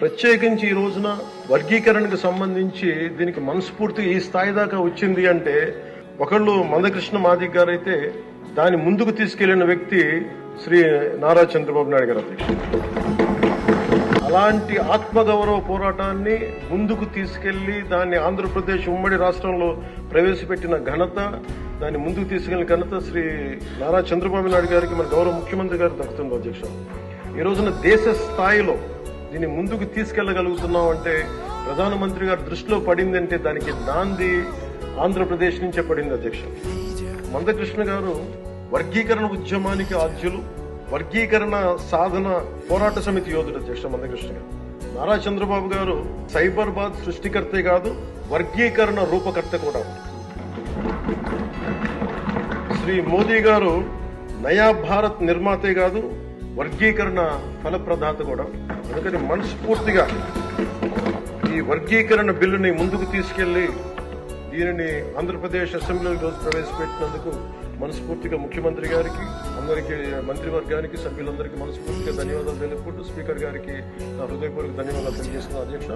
ప్రత్యేకించి ఈ రోజున వర్గీకరణకు సంబంధించి దీనికి మనస్ఫూర్తిగా ఈ స్థాయి దాకా వచ్చింది అంటే ఒకళ్ళు మందకృష్ణ మాదిక్ గారు అయితే దాన్ని ముందుకు తీసుకెళ్ళిన వ్యక్తి శ్రీ నారా చంద్రబాబు నాయుడు గారు అలాంటి ఆత్మగౌరవ పోరాటాన్ని ముందుకు తీసుకెళ్ళి దాన్ని ఆంధ్రప్రదేశ్ ఉమ్మడి రాష్ట్రంలో ప్రవేశపెట్టిన ఘనత దాన్ని ముందుకు తీసుకెళ్ళిన ఘనత శ్రీ నారా చంద్రబాబు నాయుడు గారికి మన గౌరవ ముఖ్యమంత్రి గారు దక్కుతుంది అధ్యక్ష ఈ రోజున దేశ స్థాయిలో దీన్ని ముందుకు తీసుకెళ్ళగలుగుతున్నాం అంటే ప్రధానమంత్రి గారు దృష్టిలో పడిందంటే దానికి నాంది ఆంధ్రప్రదేశ్ నుంచే పడింది అధ్యక్ష. మందకృష్ణ గారు వర్గీకరణ ఉద్యమానికి ఆద్యులు వర్గీకరణ సాధన పోరాట సమితి యోధుడు అధ్యక్ష మందకృష్ణ గారు. నారా చంద్రబాబు గారు సైబర్బాద్ సృష్టికర్తే కాదు వర్గీకరణ రూపకర్త కూడా. శ్రీ మోదీ గారు నయా భారత్ నిర్మాతే కాదు వర్గీకరణ ఫలప్రదాత కూడా. అందుకని మనస్ఫూర్తిగా ఈ వర్గీకరణ బిల్లుని ముందుకు తీసుకెళ్ళి దీనిని ఆంధ్రప్రదేశ్ అసెంబ్లీలో రోజు ప్రవేశపెట్టినందుకు మనస్ఫూర్తిగా ముఖ్యమంత్రి గారికి అందరికీ మంత్రివర్గానికి సభ్యులందరికీ మనస్ఫూర్తిగా ధన్యవాదాలు తెలుపుకుంటూ స్పీకర్ గారికి నా హృదయపూర్వక ధన్యవాదాలు తెలియజేస్తున్న అధ్యక్ష